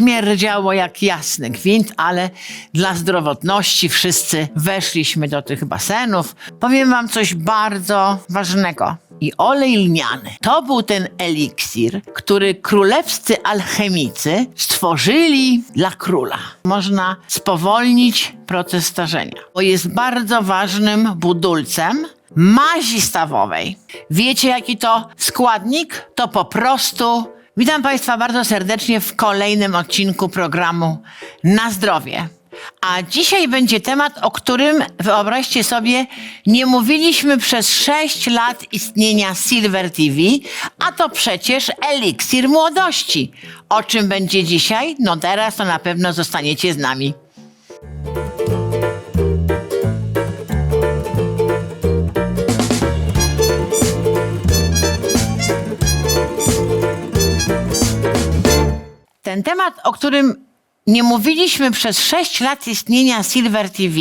śmierdziało jak jasny gwint, ale dla zdrowotności wszyscy weszliśmy do tych basenów. Powiem wam coś bardzo ważnego. I olej lniany to był ten eliksir, który królewscy alchemicy stworzyli dla króla. Można spowolnić proces starzenia, bo jest bardzo ważnym budulcem mazi stawowej. Wiecie, jaki to składnik? To po prostu. Witam Państwa bardzo serdecznie w kolejnym odcinku programu Na zdrowie. A dzisiaj będzie temat, o którym wyobraźcie sobie, nie mówiliśmy przez 6 lat istnienia Silver TV, a to przecież eliksir młodości. O czym będzie dzisiaj? No teraz to na pewno zostaniecie z nami. Temat, o którym nie mówiliśmy przez 6 lat istnienia Silver TV,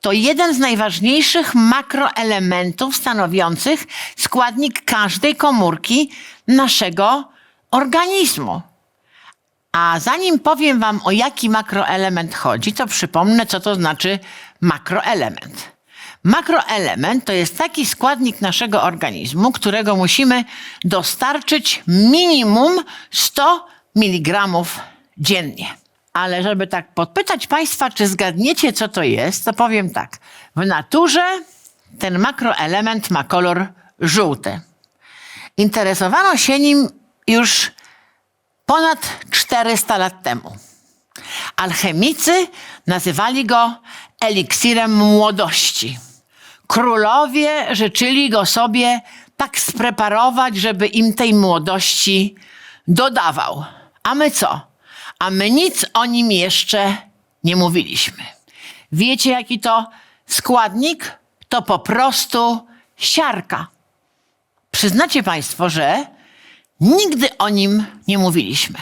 to jeden z najważniejszych makroelementów stanowiących składnik każdej komórki naszego organizmu. A zanim powiem Wam, o jaki makroelement chodzi, to przypomnę, co to znaczy makroelement. Makroelement to jest taki składnik naszego organizmu, którego musimy dostarczyć minimum 100 mg dziennie. Ale żeby tak podpytać Państwa, czy zgadniecie, co to jest, to powiem tak. W naturze ten makroelement ma kolor żółty. Interesowano się nim już ponad 400 lat temu. Alchemicy nazywali go eliksirem młodości. Królowie życzyli go sobie tak spreparować, żeby im tej młodości dodawał. A my co? A my nic o nim jeszcze nie mówiliśmy. Wiecie, jaki to składnik? To po prostu siarka. Przyznacie Państwo, że nigdy o nim nie mówiliśmy.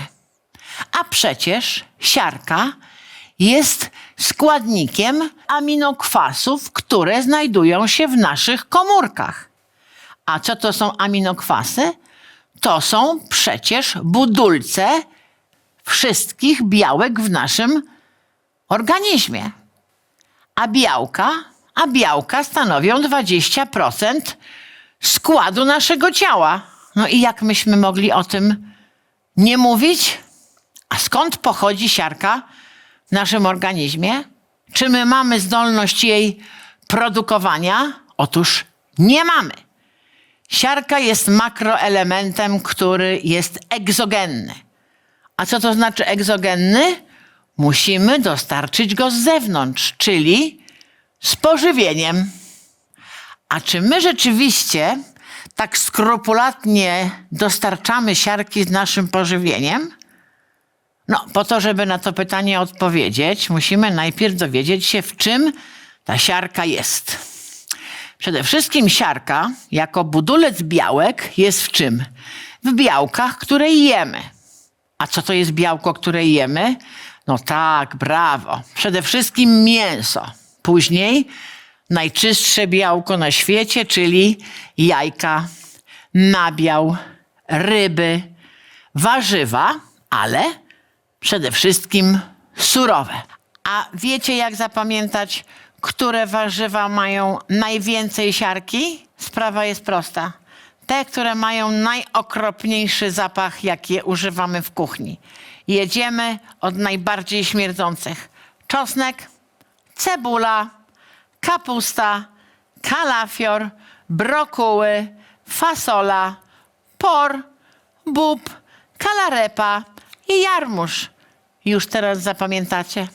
A przecież siarka jest składnikiem aminokwasów, które znajdują się w naszych komórkach. A co to są aminokwasy? To są przecież budulce wszystkich białek w naszym organizmie. A białka, a białka stanowią 20% składu naszego ciała. No i jak myśmy mogli o tym nie mówić? A skąd pochodzi siarka w naszym organizmie? Czy my mamy zdolność jej produkowania? Otóż nie mamy. Siarka jest makroelementem, który jest egzogenny. A co to znaczy egzogenny? Musimy dostarczyć go z zewnątrz, czyli z pożywieniem. A czy my rzeczywiście tak skrupulatnie dostarczamy siarki z naszym pożywieniem? No, po to, żeby na to pytanie odpowiedzieć, musimy najpierw dowiedzieć się, w czym ta siarka jest. Przede wszystkim siarka, jako budulec białek, jest w czym? W białkach, które jemy. A co to jest białko, które jemy? No tak, brawo. Przede wszystkim mięso. Później najczystsze białko na świecie, czyli jajka, nabiał, ryby, warzywa, ale przede wszystkim surowe. A wiecie, jak zapamiętać, które warzywa mają najwięcej siarki? Sprawa jest prosta. Te, które mają najokropniejszy zapach, jaki używamy w kuchni. Jedziemy od najbardziej śmierdzących. Czosnek, cebula, kapusta, kalafior, brokuły, fasola, por, bób, kalarepa i jarmuż. Już teraz zapamiętacie.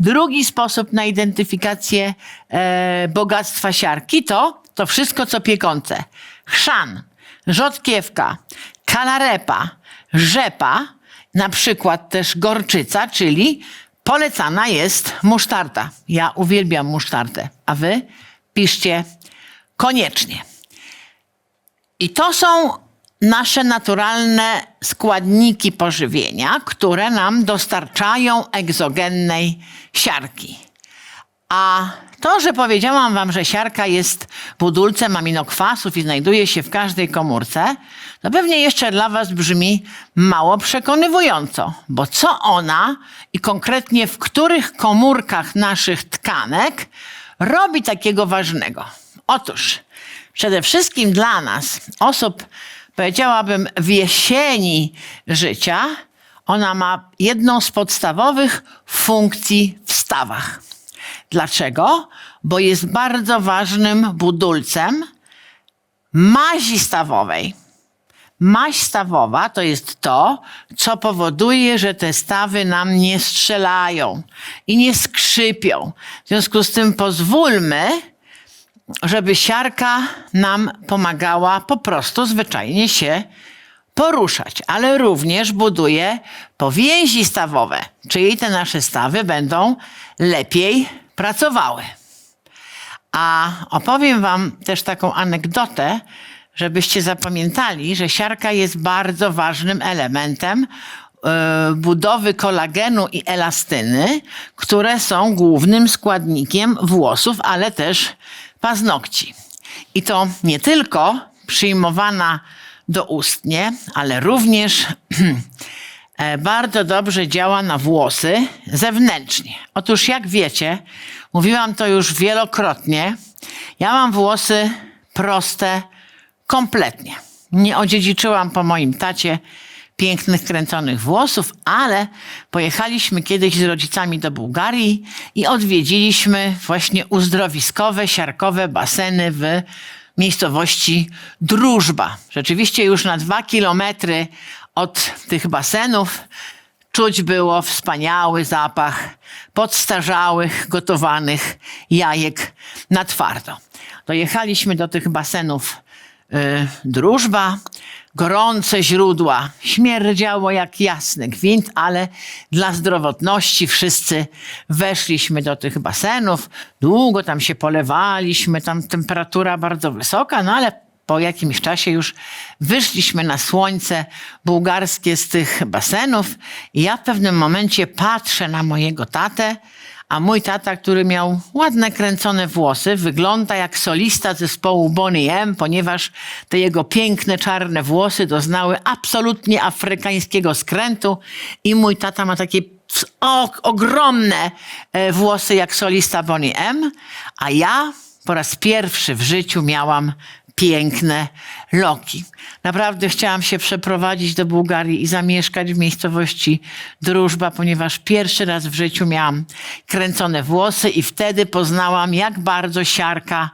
Drugi sposób na identyfikację e, bogactwa siarki to to wszystko, co piekące. Chrzan, rzodkiewka, kalarepa, rzepa, na przykład też gorczyca, czyli polecana jest musztarda. Ja uwielbiam musztardę, a wy piszcie koniecznie. I to są nasze naturalne składniki pożywienia, które nam dostarczają egzogennej siarki. A to, że powiedziałam wam, że siarka jest budulcem aminokwasów i znajduje się w każdej komórce, To pewnie jeszcze dla Was brzmi mało przekonywująco, bo co ona i konkretnie w których komórkach naszych tkanek robi takiego ważnego? Otóż przede wszystkim dla nas, osób, powiedziałabym, w jesieni życia, ona ma jedną z podstawowych funkcji w stawach. Dlaczego? Bo jest bardzo ważnym budulcem mazi stawowej. Maź stawowa to jest to, co powoduje, że te stawy nam nie strzelają i nie skrzypią. W związku z tym pozwólmy, żeby siarka nam pomagała po prostu zwyczajnie się poruszać, ale również buduje powięzi stawowe, czyli te nasze stawy będą lepiej pracowały. A opowiem Wam też taką anegdotę, żebyście zapamiętali, że siarka jest bardzo ważnym elementem e, budowy kolagenu i elastyny, które są głównym składnikiem włosów, ale też paznokci. I to nie tylko przyjmowana doustnie, ale również e, bardzo dobrze działa na włosy zewnętrznie. Otóż, jak wiecie, mówiłam to już wielokrotnie, ja mam włosy proste kompletnie. Nie odziedziczyłam po moim tacie pięknych, kręconych włosów, ale pojechaliśmy kiedyś z rodzicami do Bułgarii i odwiedziliśmy właśnie uzdrowiskowe, siarkowe baseny w miejscowości Drużba. Rzeczywiście już na dwa kilometry od tych basenów czuć było wspaniały zapach podstarzałych, gotowanych jajek na twardo. Dojechaliśmy do tych basenów y, Drużba, gorące źródła, śmierdziało jak jasny gwint, ale dla zdrowotności wszyscy weszliśmy do tych basenów, długo tam się polewaliśmy, tam temperatura bardzo wysoka, no ale po jakimś czasie już wyszliśmy na słońce bułgarskie z tych basenów. I ja w pewnym momencie patrzę na mojego tatę, a mój tata, który miał ładne kręcone włosy, wygląda jak solista zespołu Bonnie M, ponieważ te jego piękne czarne włosy doznały absolutnie afrykańskiego skrętu i mój tata ma takie ogromne e, włosy jak solista Bonnie M, a ja po raz pierwszy w życiu miałam piękne loki. Naprawdę chciałam się przeprowadzić do Bułgarii i zamieszkać w miejscowości Drużba, ponieważ pierwszy raz w życiu miałam kręcone włosy i wtedy poznałam, jak bardzo siarka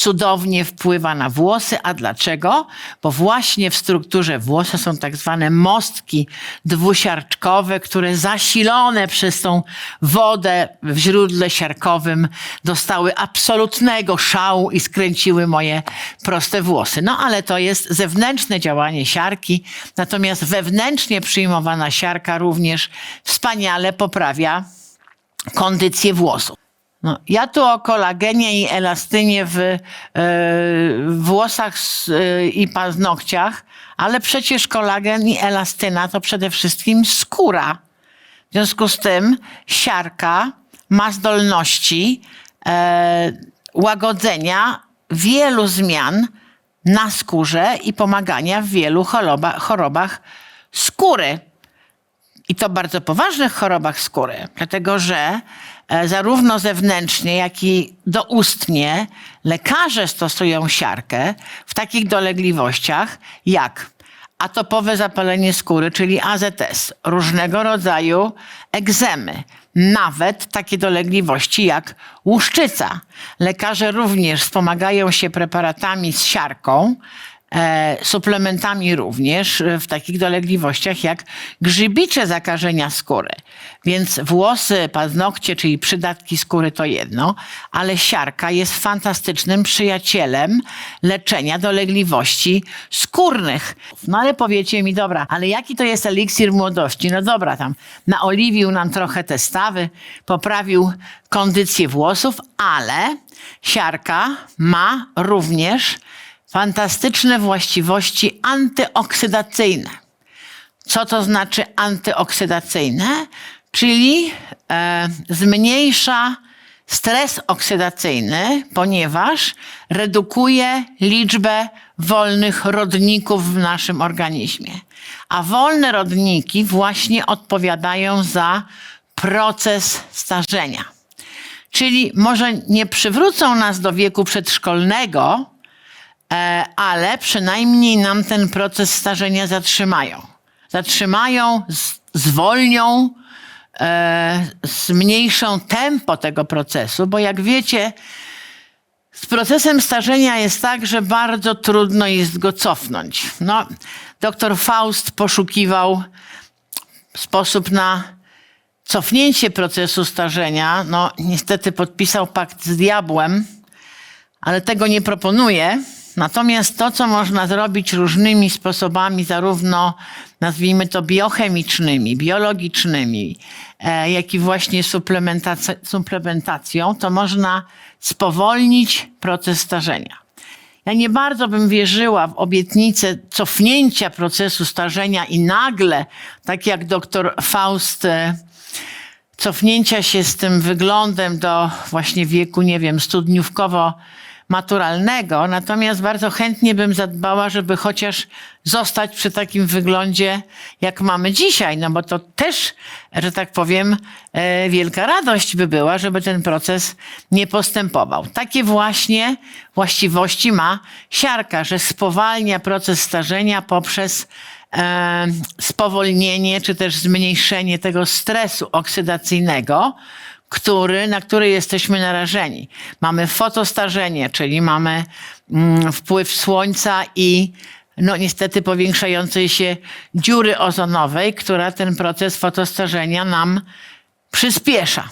cudownie wpływa na włosy. A dlaczego? Bo właśnie w strukturze włosa są tak zwane mostki dwusiarczkowe, które zasilone przez tą wodę w źródle siarkowym dostały absolutnego szału i skręciły moje proste włosy. No ale to jest zewnętrzne działanie siarki, natomiast wewnętrznie przyjmowana siarka również wspaniale poprawia kondycję włosów. No, ja tu o kolagenie i elastynie w e, włosach e, i paznokciach, ale przecież kolagen i elastyna to przede wszystkim skóra. W związku z tym siarka ma zdolności e, łagodzenia wielu zmian na skórze i pomagania w wielu choroba, chorobach skóry. I to bardzo poważnych chorobach skóry, dlatego że zarówno zewnętrznie, jak i doustnie lekarze stosują siarkę w takich dolegliwościach jak atopowe zapalenie skóry, czyli AZS, różnego rodzaju egzemy, nawet takie dolegliwości jak łuszczyca. Lekarze również wspomagają się preparatami z siarką, e, suplementami również w takich dolegliwościach jak grzybicze zakażenia skóry. Więc włosy, paznokcie, czyli przydatki skóry to jedno, ale siarka jest fantastycznym przyjacielem leczenia dolegliwości skórnych. No ale powiecie mi, dobra, ale jaki to jest eliksir młodości? No dobra, tam naoliwił nam trochę te stawy, poprawił kondycję włosów, ale siarka ma również fantastyczne właściwości antyoksydacyjne. Co to znaczy antyoksydacyjne? Czyli e, zmniejsza stres oksydacyjny, ponieważ redukuje liczbę wolnych rodników w naszym organizmie. A wolne rodniki właśnie odpowiadają za proces starzenia. Czyli może nie przywrócą nas do wieku przedszkolnego, ale przynajmniej nam ten proces starzenia zatrzymają. Zatrzymają, zwolnią, e, zmniejszą tempo tego procesu, bo jak wiecie, z procesem starzenia jest tak, że bardzo trudno jest go cofnąć. No, doktor Faust poszukiwał sposób na cofnięcie procesu starzenia. No, niestety podpisał pakt z diabłem, ale tego nie proponuję. Natomiast to, co można zrobić różnymi sposobami, zarówno nazwijmy to biochemicznymi, biologicznymi, e, jak i właśnie suplementac- suplementacją, to można spowolnić proces starzenia. Ja nie bardzo bym wierzyła w obietnicę cofnięcia procesu starzenia i nagle, tak jak doktor Faust, e, cofnięcia się z tym wyglądem do właśnie wieku, nie wiem, studniówkowo maturalnego, natomiast bardzo chętnie bym zadbała, żeby chociaż zostać przy takim wyglądzie, jak mamy dzisiaj, no bo to też, że tak powiem, e, wielka radość by była, żeby ten proces nie postępował. Takie właśnie właściwości ma siarka, że spowalnia proces starzenia poprzez e, spowolnienie czy też zmniejszenie tego stresu oksydacyjnego, który, na który jesteśmy narażeni. Mamy fotostarzenie, czyli mamy mm, wpływ słońca i no niestety powiększającej się dziury ozonowej, która ten proces fotostarzenia nam przyspiesza.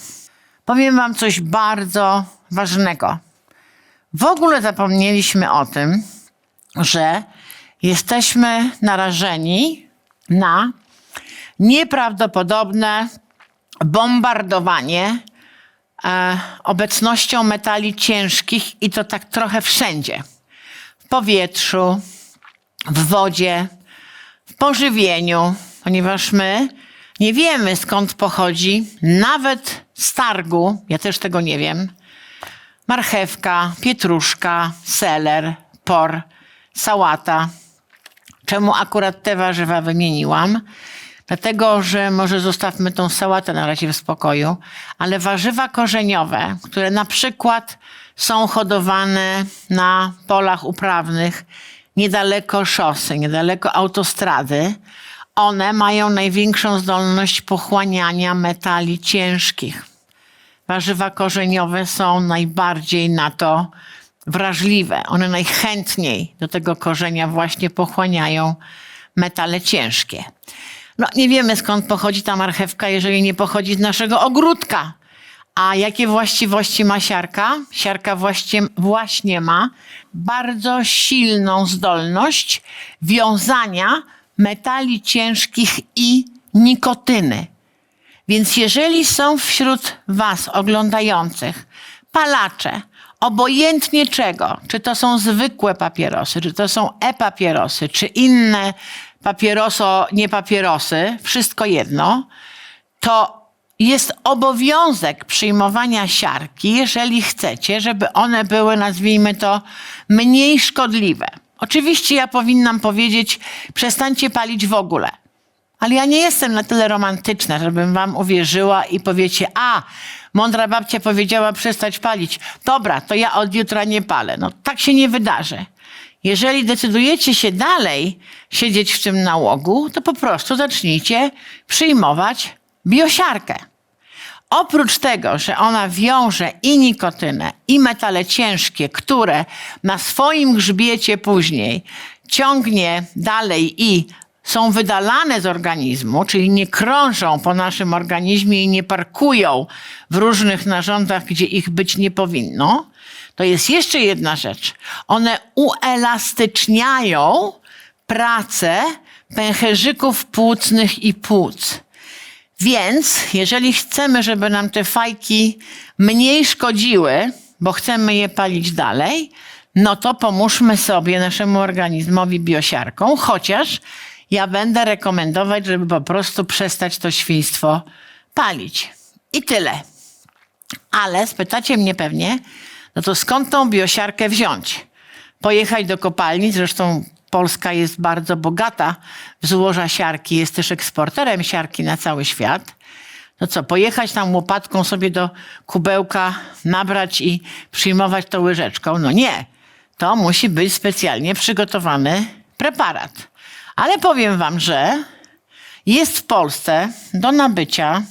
Powiem wam coś bardzo ważnego. W ogóle zapomnieliśmy o tym, że jesteśmy narażeni na nieprawdopodobne bombardowanie e, obecnością metali ciężkich i to tak trochę wszędzie. W powietrzu, w wodzie, w pożywieniu, ponieważ my nie wiemy skąd pochodzi nawet z targu, ja też tego nie wiem, marchewka, pietruszka, seler, por, sałata. Czemu akurat te warzywa wymieniłam? Dlatego, że może zostawmy tą sałatę na razie w spokoju, ale warzywa korzeniowe, które na przykład są hodowane na polach uprawnych niedaleko szosy, niedaleko autostrady, one mają największą zdolność pochłaniania metali ciężkich. Warzywa korzeniowe są najbardziej na to wrażliwe. One najchętniej do tego korzenia właśnie pochłaniają metale ciężkie. No, nie wiemy skąd pochodzi ta marchewka, jeżeli nie pochodzi z naszego ogródka. A jakie właściwości ma siarka? Siarka właśnie, właśnie ma bardzo silną zdolność wiązania metali ciężkich i nikotyny. Więc jeżeli są wśród Was oglądających palacze, obojętnie czego, czy to są zwykłe papierosy, czy to są e-papierosy, czy inne papieroso, nie papierosy, wszystko jedno, to jest obowiązek przyjmowania siarki, jeżeli chcecie, żeby one były, nazwijmy to, mniej szkodliwe. Oczywiście ja powinnam powiedzieć, przestańcie palić w ogóle. Ale ja nie jestem na tyle romantyczna, żebym wam uwierzyła i powiecie, a, mądra babcia powiedziała przestać palić. Dobra, to ja od jutra nie palę. No tak się nie wydarzy. Jeżeli decydujecie się dalej siedzieć w tym nałogu, to po prostu zacznijcie przyjmować biosiarkę. Oprócz tego, że ona wiąże i nikotynę, i metale ciężkie, które na swoim grzbiecie później ciągnie dalej i są wydalane z organizmu, czyli nie krążą po naszym organizmie i nie parkują w różnych narządach, gdzie ich być nie powinno, to jest jeszcze jedna rzecz. One uelastyczniają pracę pęcherzyków płucnych i płuc. Więc jeżeli chcemy, żeby nam te fajki mniej szkodziły, bo chcemy je palić dalej, no to pomóżmy sobie, naszemu organizmowi biosiarką, chociaż ja będę rekomendować, żeby po prostu przestać to świństwo palić. I tyle. Ale spytacie mnie pewnie, no to skąd tą biosiarkę wziąć? pojechać do kopalni, zresztą Polska jest bardzo bogata w złoża siarki, jest też eksporterem siarki na cały świat. No co, pojechać tam łopatką sobie do kubełka, nabrać i przyjmować to łyżeczką? No nie. To musi być specjalnie przygotowany preparat. Ale powiem wam, że jest w Polsce do nabycia,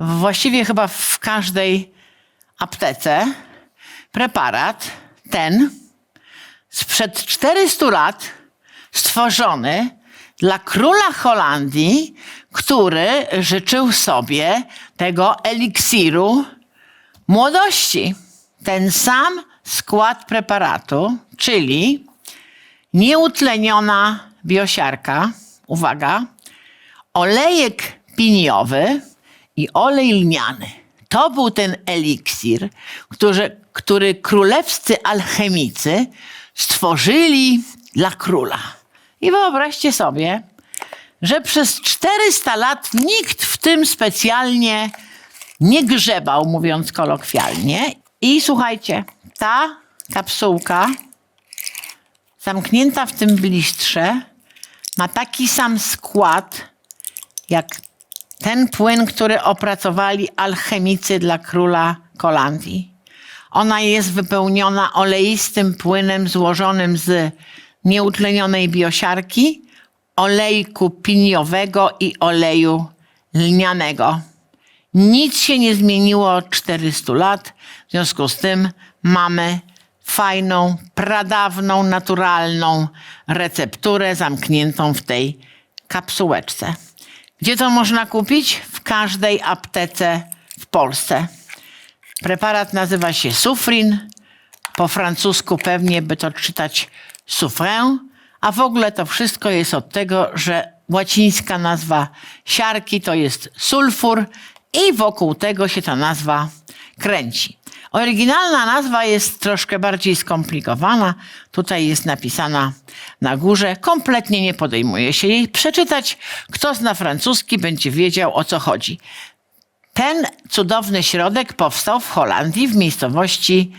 właściwie chyba w każdej aptece, preparat ten sprzed 400 lat stworzony dla króla Holandii, który życzył sobie tego eliksiru młodości. Ten sam skład preparatu, czyli nieutleniona biosiarka, uwaga, olejek piniowy i olej lniany. To był ten eliksir, który, który królewscy alchemicy stworzyli dla króla. I wyobraźcie sobie, że przez 400 lat nikt w tym specjalnie nie grzebał, mówiąc kolokwialnie. I słuchajcie, ta kapsułka zamknięta w tym blistrze ma taki sam skład jak ten płyn, który opracowali alchemicy dla króla Holandii. Ona jest wypełniona oleistym płynem złożonym z nieutlenionej biosiarki, olejku piniowego i oleju lnianego. Nic się nie zmieniło od 400 lat, w związku z tym mamy fajną, pradawną, naturalną recepturę zamkniętą w tej kapsułeczce. Gdzie to można kupić? W każdej aptece w Polsce. Preparat nazywa się Sufrin. Po francusku pewnie by to czytać Soufrin. A w ogóle to wszystko jest od tego, że łacińska nazwa siarki to jest sulfur i wokół tego się ta nazwa kręci. Oryginalna nazwa jest troszkę bardziej skomplikowana. Tutaj jest napisana na górze. Kompletnie nie podejmuje się jej przeczytać. Kto zna francuski, będzie wiedział o co chodzi. Ten cudowny środek powstał w Holandii, w miejscowości,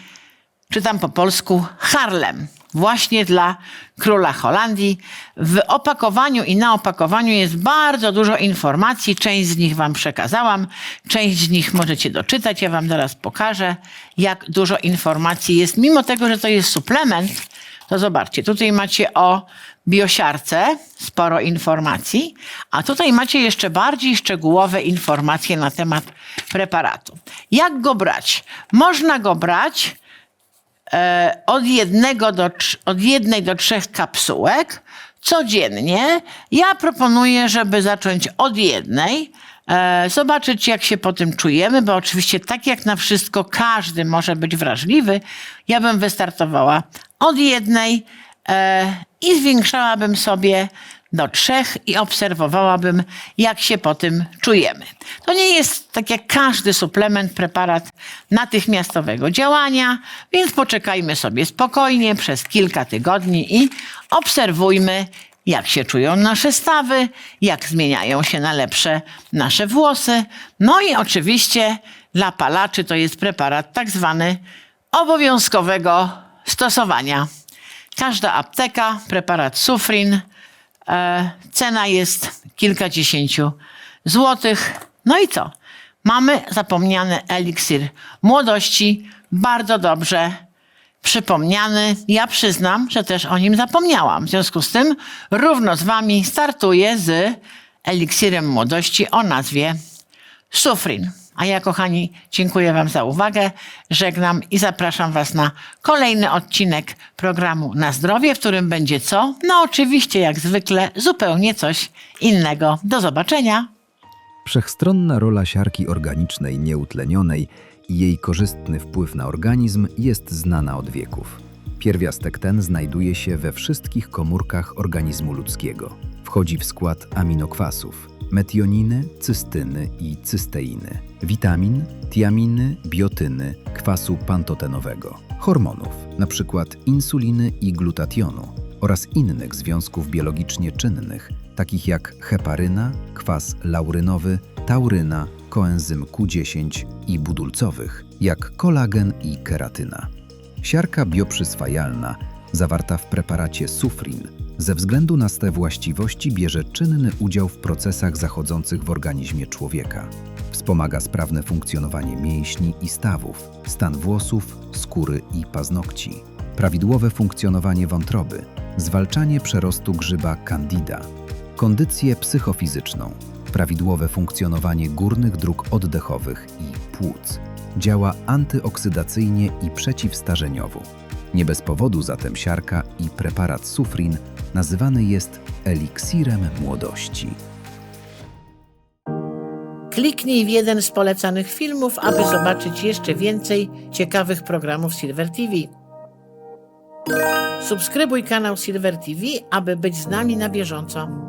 czytam po polsku, Harlem. Właśnie dla króla Holandii. W opakowaniu i na opakowaniu jest bardzo dużo informacji. Część z nich Wam przekazałam, część z nich możecie doczytać. Ja Wam zaraz pokażę, jak dużo informacji jest. Mimo tego, że to jest suplement, to zobaczcie, tutaj macie o biosiarce sporo informacji, a tutaj macie jeszcze bardziej szczegółowe informacje na temat preparatu. Jak go brać? Można go brać od, jednego do, od jednej do trzech kapsułek codziennie. Ja proponuję, żeby zacząć od jednej. E, zobaczyć, jak się po tym czujemy, bo oczywiście, tak jak na wszystko, każdy może być wrażliwy. Ja bym wystartowała od jednej e, i zwiększałabym sobie do trzech i obserwowałabym, jak się po tym czujemy. To nie jest tak jak każdy suplement, preparat natychmiastowego działania, więc poczekajmy sobie spokojnie przez kilka tygodni i obserwujmy, jak się czują nasze stawy, jak zmieniają się na lepsze nasze włosy. No i oczywiście dla palaczy to jest preparat tak zwany obowiązkowego stosowania. Każda apteka, preparat Sufrin, cena jest kilkadziesięciu złotych. No i co? Mamy zapomniany eliksir młodości, bardzo dobrze przypomniany. Ja przyznam, że też o nim zapomniałam. W związku z tym równo z wami startuję z eliksirem młodości o nazwie Sufrin. A ja, kochani, dziękuję Wam za uwagę, żegnam i zapraszam Was na kolejny odcinek programu Na Zdrowie, w którym będzie co? No, oczywiście, jak zwykle, zupełnie coś innego. Do zobaczenia. Wszechstronna rola siarki organicznej nieutlenionej i jej korzystny wpływ na organizm jest znana od wieków. Pierwiastek ten znajduje się we wszystkich komórkach organizmu ludzkiego. Wchodzi w skład aminokwasów, metioniny, cystyny i cysteiny, witamin, tiaminy, biotyny, kwasu pantotenowego, hormonów, np. insuliny i glutationu oraz innych związków biologicznie czynnych, takich jak heparyna, kwas laurynowy, tauryna, koenzym Q10 i budulcowych, jak kolagen i keratyna. Siarka bioprzyswajalna zawarta w preparacie sufrin, ze względu na te właściwości bierze czynny udział w procesach zachodzących w organizmie człowieka. Wspomaga sprawne funkcjonowanie mięśni i stawów, stan włosów, skóry i paznokci, prawidłowe funkcjonowanie wątroby, zwalczanie przerostu grzyba candida, kondycję psychofizyczną, prawidłowe funkcjonowanie górnych dróg oddechowych i płuc. Działa antyoksydacyjnie i przeciwstarzeniowo. Nie bez powodu zatem siarka i preparat sufrin nazywany jest eliksirem młodości. Kliknij w jeden z polecanych filmów, aby zobaczyć jeszcze więcej ciekawych programów Silver TV. Subskrybuj kanał Silver TV, aby być z nami na bieżąco.